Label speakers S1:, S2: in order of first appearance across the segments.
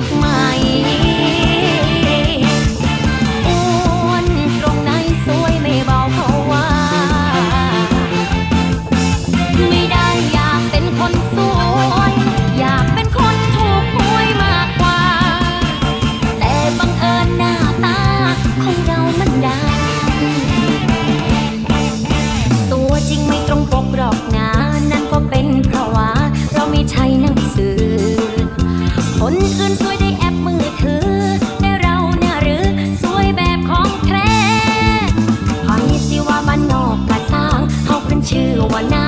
S1: กไหมอ้ อื่นสวยได้แอปมือถือ ได้เราเนี่ยหรือ สวยแบบของแท้พอมีสิวันอกกระซ้งเขาขึ้นชื่อว่านา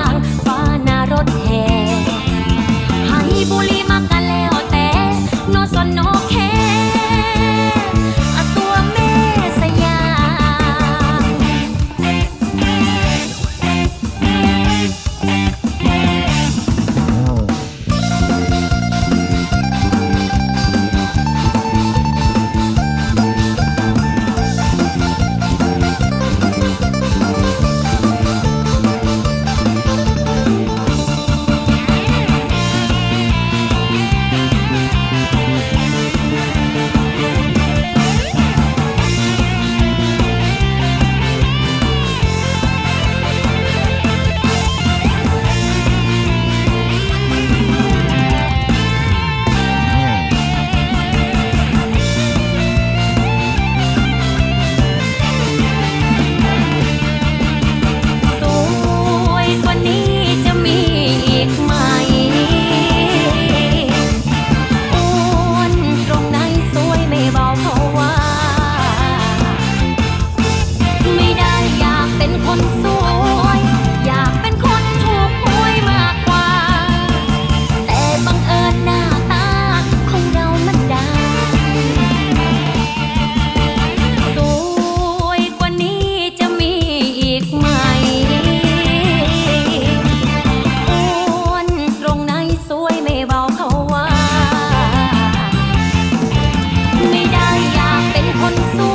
S1: そう。